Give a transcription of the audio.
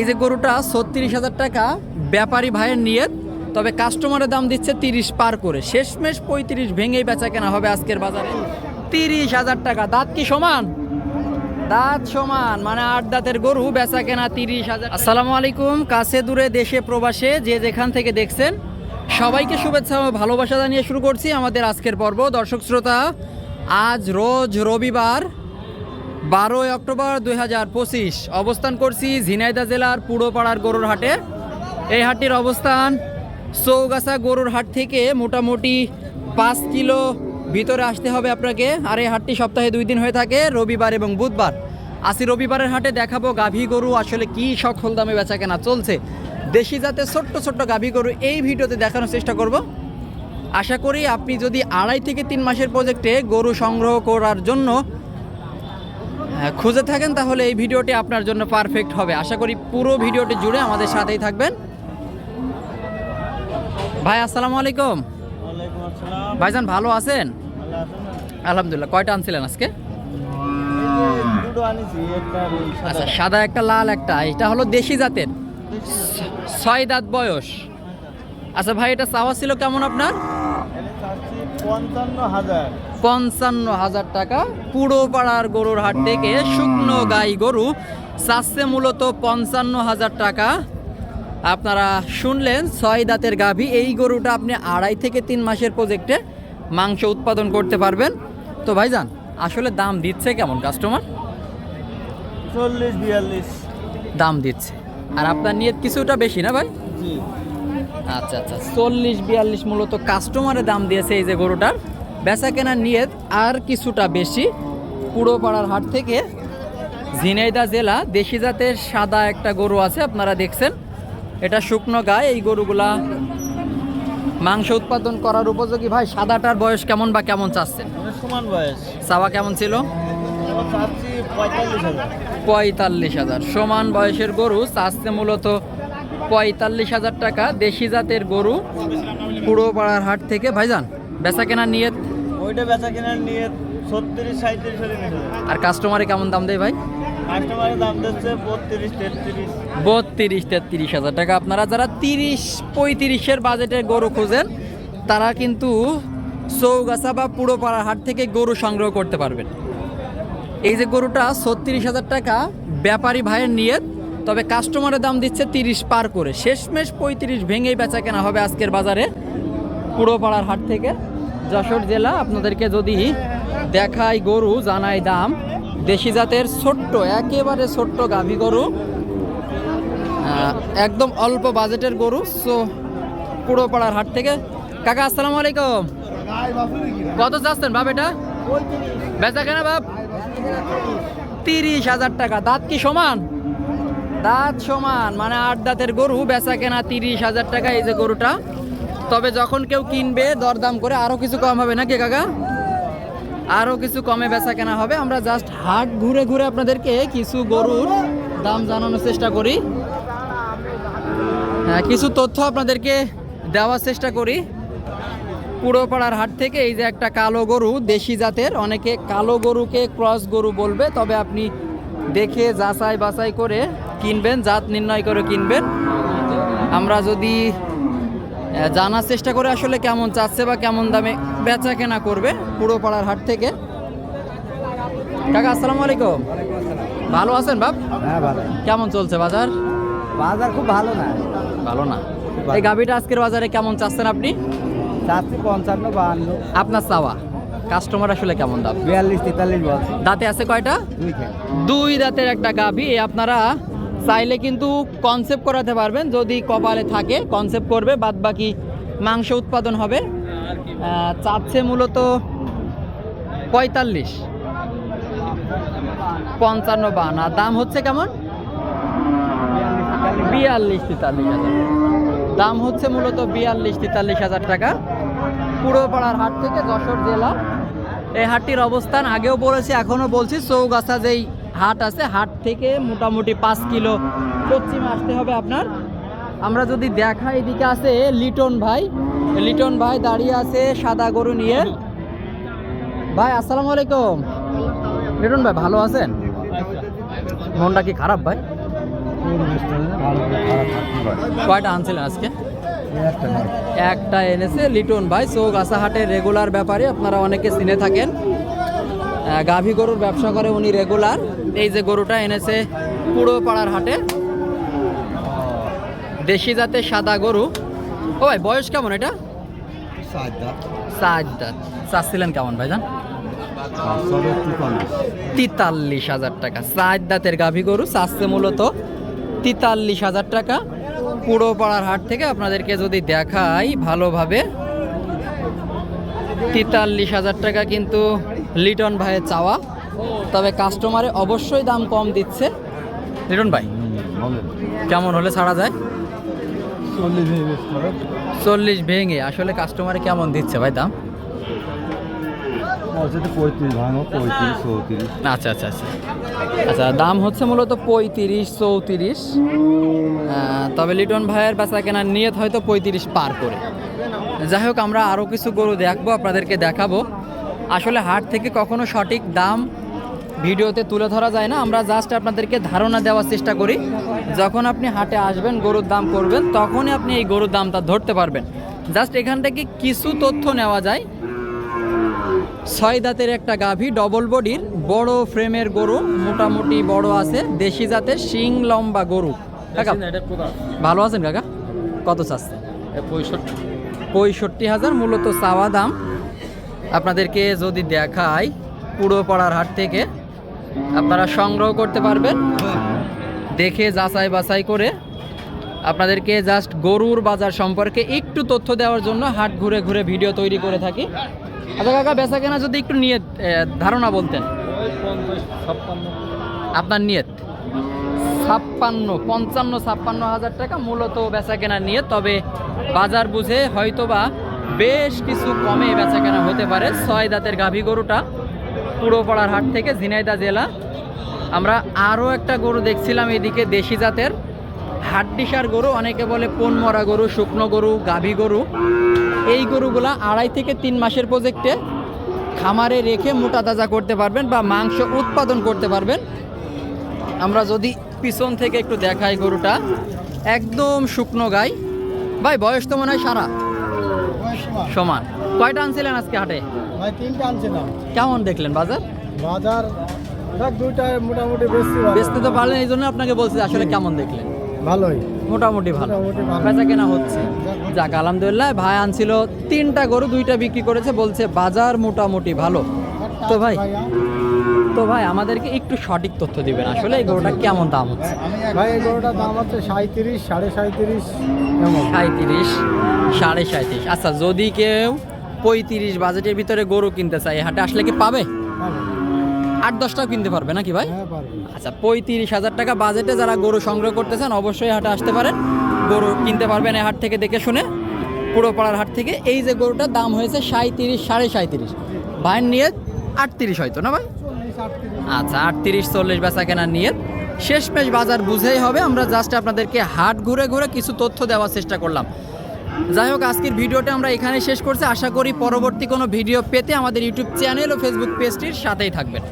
এই যে গরুটা ছত্রিশ হাজার টাকা, ব্যাপারী ভাইয়ের নিয়ত, তবে কাস্টমারের দাম দিচ্ছে তিরিশ পার করে। শেষমেশ পঁয়ত্রিশ ভেঙেই বেচা কেনা হবে আজকের বাজারে। তিরিশ হাজার টাকা, দাঁত কি সমান? দাঁত সমান মানে আট দাঁতের গরু বেচা কেনা তিরিশ হাজার। আসসালামু আলাইকুম, কাছে দূরে দেশে প্রবাসে যে যেখান থেকে দেখছেন, সবাইকে শুভেচ্ছা ও ভালোবাসা জানিয়ে শুরু করছি আমাদের আজকের পর্ব। দর্শক শ্রোতা, আজ রোজ রবিবার বারোই অক্টোবর দুই হাজার পঁচিশ। অবস্থান করছি ঝিনাইদা জেলার পুরোপাড়ার গরুর হাটে। এই হাটটির অবস্থান চৌগাছা গরুর হাট থেকে মোটামুটি পাঁচ কিলো ভিতরে আসতে হবে আপনাকে। আর এই হাটটি সপ্তাহে দুই দিন হয়ে থাকে, রবিবার এবং বুধবার। আসি রবিবারের হাটে দেখাবো গাভী গরু, আসলে কি সকল দামে বেচা কেনা চলছে। দেশি জাতের ছোট্ট ছোট্ট গাভী গরু এই ভিডিওতে দেখানোর চেষ্টা করব। আশা করি আপনি যদি আড়াই থেকে তিন মাসের প্রজেক্টে গরু সংগ্রহ করার জন্য খুঁজে থাকেন তাহলে এই ভিডিওটি আপনার জন্য পারফেক্ট হবে। আশা করি পুরো ভিডিওটি জুড়ে আমাদের সাথেই থাকবেন। ভাই আসসালামু আলাইকুম। ভাইজান ভালো আছেন? আলহামদুলিল্লাহ। কয়টা আনছিলেন আজকে। আচ্ছা সাদা একটা লাল একটা। এটা হলো দেশি জাতের। ছয় দাঁত বয়স। আচ্ছা ভাই এটা চাওয়া ছিল কেমন আপনার? পঞ্চান্ন হাজার। টাকা পুরো পাড়ার গরুর হাট থেকে শুকনো গাই গরু। চাচ্ছে মূলত পঞ্চান্ন হাজার টাকা। আপনারা শুনলেন ছয় দাঁতের গাভী। এই গরুটা আপনি আড়াই থেকে তিন মাসের প্রজেক্টে মাংস উৎপাদন করতে পারবেন। তো ভাইজান আসলে দাম দিচ্ছে কেমন কাস্টমার চল্লিশ বিয়াল্লিশ। দাম দিচ্ছে। আর আপনার নিয়ত কিছুটা বেশি না ভাই? জি। আচ্ছা আচ্ছা চল্লিশ বিয়াল্লিশ মূলত কাস্টমারে দাম দিয়েছে এই যে গরুটার। বেচা কেনার নিয়ত আর কিছুটা বেশি। পুরো পাড়ার হাট থেকে ঝিনাইদা জেলা দেশি জাতের সাদা একটা গরু আছে আপনারা দেখছেন। এটা শুকনো গায়ে এই গরুগুলা মাংস উৎপাদন করার উপযোগী। ভাই সাদাটার বয়স কেমন বা কেমন চাচ্ছেন? মানে সমান বয়স। চাওয়া কেমন ছিল? পঁয়তাল্লিশ হাজার। পঁয়তাল্লিশ হাজার। সমান বয়সের গরু চাচ্ছে মূলত পঁয়তাল্লিশ হাজার টাকা দেশি জাতের গরু পুরো পাড়ার হাট থেকে। ভাইজান বেচা কেনার নিয়ত? ওইটা বেচা কেনার নিয়ে ছত্রিশ সাঁত্রিশ আর কাস্টমারে কেমন দাম দেয় ভাই? বত্রিশ তেত্রিশ। হাজার টাকা। আপনারা যারা তিরিশ পঁয়ত্রিশের বাজেটের গরু খুঁজেন তারা কিন্তু চৌগাছা বা পুরো পাড়ার হাট থেকে গরু সংগ্রহ করতে পারবেন। এই যে গরুটা ছত্রিশ হাজার টাকা ব্যাপারী ভাইয়ের নিয়ত তবে কাস্টমারের দাম দিচ্ছে তিরিশ পার করে। শেষমেশ পঁয়ত্রিশ ভেঙেই বেচা কেনা হবে আজকের বাজারে পুরো পাড়ার হাট থেকে। যশোর জেলা, আপনাদেরকে যদি দেখাই গরু, জানাই দাম। দেশি জাতের ছোট্ট, একেবারে ছোট্ট গাভী গরু। একদম অল্প বাজেটের গরু। সো পুরো পাড়ার হাট থেকে। কাকা, আসসালামু আলাইকুম। কত চাচ্ছেন বাপ এটা? বেচা কেনা বাপ? তিরিশ হাজার টাকা। দাঁত কি সমান? দাঁত সমান মানে আট দাঁতের গরু, বেচা কেনা তিরিশ হাজার টাকা এই যে গরুটা। তবে যখন কেউ কিনবে, দরদাম করে আরও কিছু কম হবে নাকি কাকা? আরও কিছু কমে বেচা কেনা হবে। আমরা জাস্ট হাট ঘুরে ঘুরে আপনাদেরকে কিছু গরুর দাম জানানোর চেষ্টা করি। হ্যাঁ কিছু তথ্য আপনাদেরকে দেওয়ার চেষ্টা করি। পুরোপাড়ার হাট থেকে এই যে একটা কালো গরু, দেশি জাতের, অনেকে কালো গরুকে ক্রস গরু বলবে, তবে আপনি দেখে যাচাই বাছাই করে কিনবেন জাত নির্ণয় করে কিনবেন। আমরা যদি জানার চেষ্টা করে আসলে কেমন চাচ্ছে বা কেমন দামে বেচা কেনা করবে পুরোপাড়ার হাট থেকে। কাকা আসসালামু আলাইকুম। ভালো আছেন বাপ? হ্যাঁ ভালো। কেমন চলছে বাজার? বাজার খুব ভালো না। ভালো না। এই গাভিটা আজকের বাজারে কেমন চাচ্ছেন আপনি? চাচ্ছি পঞ্চান্ন বাহান্ন। আপনার চাওয়া। কাস্টমার আসলে কেমন দাম? বিয়াল্লিশ তেতাল্লিশ দাঁতে আছে কয়টা? দুই দাঁতের একটা গাভি। আপনারা চাইলে কিন্তু কনসেপ্ট করাতে পারবেন। যদি কপালে থাকে কনসেপ্ট করবে বাদ বাকি মাংস উৎপাদন হবে। চাচ্ছে মূলত পঁয়তাল্লিশ। পঞ্চান্ন বান। আর দাম হচ্ছে কেমন? বিয়াল্লিশ তেতাল্লিশ হাজার। দাম হচ্ছে মূলত বিয়াল্লিশ তেতাল্লিশ হাজার টাকা। পুরোপাড়ার হাট থেকে যশোর জেলা। এই হাটটির অবস্থান আগেও বলেছি, এখনও বলছি। চৌগাছা যেই হাট আছে, হাট থেকে মোটামুটি পাঁচ কিলো পশ্চিমে আসতে হবে আপনার। আমরা যদি দেখা এদিকে আছে লিটন ভাই। লিটন ভাই দাঁড়িয়ে আছে সাদা গরু নিয়ে। ভাই, আসসালামু আলাইকুম। লিটন ভাই, ভালো আছেন? মনটা কি খারাপ ভাই? কয়টা আনছিলেন আজকে? একটা এনেছে লিটন ভাই চৌগাছা হাটের রেগুলার ব্যাপারে আপনারা অনেকে চিনে থাকেন। গাভী গরুর ব্যবসা করে উনি রেগুলার এই যে গরুটা এনেছে পুরো পাড়ার হাটে। দেশি জাতের সাদা গরু। ও ভাই বয়স কেমন এটা? চাচ্ছিলেন কেমন ভাইজান? সবে তিতাল্লিশ হাজার টাকা। চার দাঁতের গাভী গরু চাচ্ছে মূলত তিতাল্লিশ হাজার টাকা। পুরো পাড়ার হাট থেকে আপনাদেরকে যদি দেখাই ভালোভাবে তিতাল্লিশ হাজার টাকা কিন্তু লিটন ভাইয়ের চাওয়া। তবে কাস্টমারে অবশ্যই দাম কম দিচ্ছে। লিটন ভাই, কেমন হলে ছাড়া যায়? চল্লিশ ভেঙে, আসলে কাস্টমারে কেমন দিচ্ছে ভাই দাম? আচ্ছা আচ্ছা আচ্ছা। আচ্ছা দাম হচ্ছে মূলত পঁয়ত্রিশ, চৌত্রিশ। তবে লিটন ভাইয়ের বেচা কেনার নিয়ত হয়তো পঁয়ত্রিশ পার করে। যাই হোক, আমরা আরও কিছু গরু দেখব, আপনাদেরকে দেখাবো। আসলে হাট থেকে কখনো সঠিক দাম ভিডিওতে তুলে ধরা যায় না। আমরা জাস্ট আপনাদেরকে ধারণা দেওয়ার চেষ্টা করি। যখন আপনি হাটে আসবেন গরুর দাম করবেন তখনই আপনি এই গরুর দামটা ধরতে পারবেন। জাস্ট এখান থেকে কিছু তথ্য নেওয়া যায়। ছয় দাঁতের একটা গাভী ডবল বডির বড় ফ্রেমের গরু মোটামুটি বড় আছে দেশি জাতের শিং লম্বা গরু। কাকা ভালো আছেন কাকা? কত চাচ্ছে পঁয়ষট্টি। পঁয়ষট্টি হাজার মূলত চাওয়া দাম। আপনাদেরকে যদি দেখাই পুরো পাড়ার হাট থেকে, আপনারা সংগ্রহ করতে পারবেন। দেখে যাচাই বাছাই করে আপনাদেরকে জাস্ট গরুর বাজার সম্পর্কে একটু তথ্য দেওয়ার জন্য হাট ঘুরে ঘুরে ভিডিও তৈরি করে থাকি। আচ্ছা কাকা, বেচা কেনা যদি একটু নিয়ে ধারণা বলতেন। আপনার নিয়ত? ছাপ্পান্ন, পঞ্চান্ন, ছাপ্পান্ন হাজার টাকা মূলত বেচা কেনা নিয়ে তবে বাজার বুঝে হয়তোবা বেশ কিছু কমে বেচা কেনা হতে পারে। ছয় দাঁতের গাভী গরুটা পুরোপাড়ার হাট থেকে ঝিনাইদা জেলা। আমরা আরও একটা গরু দেখছিলাম এদিকে দেশি জাতের। হাড্ডিসার গরু, অনেকে বলে পোন মরা গরু, শুকনো গরু, গাভী গরু। এই গরুগুলা আড়াই থেকে তিন মাসের প্রজেক্টে খামারে রেখে মোটা তাজা করতে পারবেন বা মাংস উৎপাদন করতে পারবেন। আমরা যদি পিছন থেকে একটু দেখাই গরুটা। একদম শুকনো গাই। ভাই, বয়স তো মনে হয় সারা। সমান। কয়টা আনছিলেন আজকে হাটে? ভাই তিনটা আনছিলাম। কেমন দেখলেন বাজার? বাজার দুইটা মোটামুটি বেশি বেশি বেচতে তো পারলেন এই জন্য আপনাকে বলছি আসলে কেমন দেখলেন? ভালোই। মোটামুটি ভালো। মোটামুটি ভালো। বেচা কেনা হচ্ছে। যাক। আলহামদুলিল্লাহ ভাই আনছিল তিনটা গরু দুইটা বিক্রি করেছে বলছে বাজার মোটামুটি ভালো। তো ভাই তো ভাই আমাদেরকে একটু সঠিক তথ্য দিবেন। আসলে এই গরুটা কেমন দাম হচ্ছে? ভাই এই গরুটার দাম হচ্ছে সাঁত্রিশ সাড়ে সাঁত্রিশ সাঁত্রিশ সাড়ে সাঁত্রিশ আচ্ছা যদি কেউ পঁয়ত্রিশ বাজেটের ভিতরে গরু কিনতে চায় এই হাটে আসলে কি পাবে। আট দশটাও কিনতে পারবে নাকি ভাই? হ্যাঁ আচ্ছা পঁয়ত্রিশ হাজার টাকা বাজেটে যারা গরু সংগ্রহ করতে চান অবশ্যই হাটে আসতে পারেন। গরু কিনতে পারবেন এই হাট থেকে দেখে শুনে। পুরো পাড়ার হাট থেকে এই যে গরুটার দাম হয়েছে সাঁত্রিশ সাড়ে সাঁত্রিশ ভাইয়ের নিয়ে আটত্রিশ হয়তো না ভাই? আচ্ছা আটত্রিশ চল্লিশ বেচা কেনার নিয়ে শেষমেশ বাজার বুঝেই হবে আমরা জাস্ট আপনাদেরকে হাট ঘুরে ঘুরে কিছু তথ্য দেওয়ার চেষ্টা করলাম। যাই হোক আজকের ভিডিওটা আমরা এখানে শেষ করছি। আশা করি পরবর্তী কোনো ভিডিও পেতে আমাদের ইউটিউব চ্যানেল ও ফেসবুক পেজটির সাথেই থাকবেন।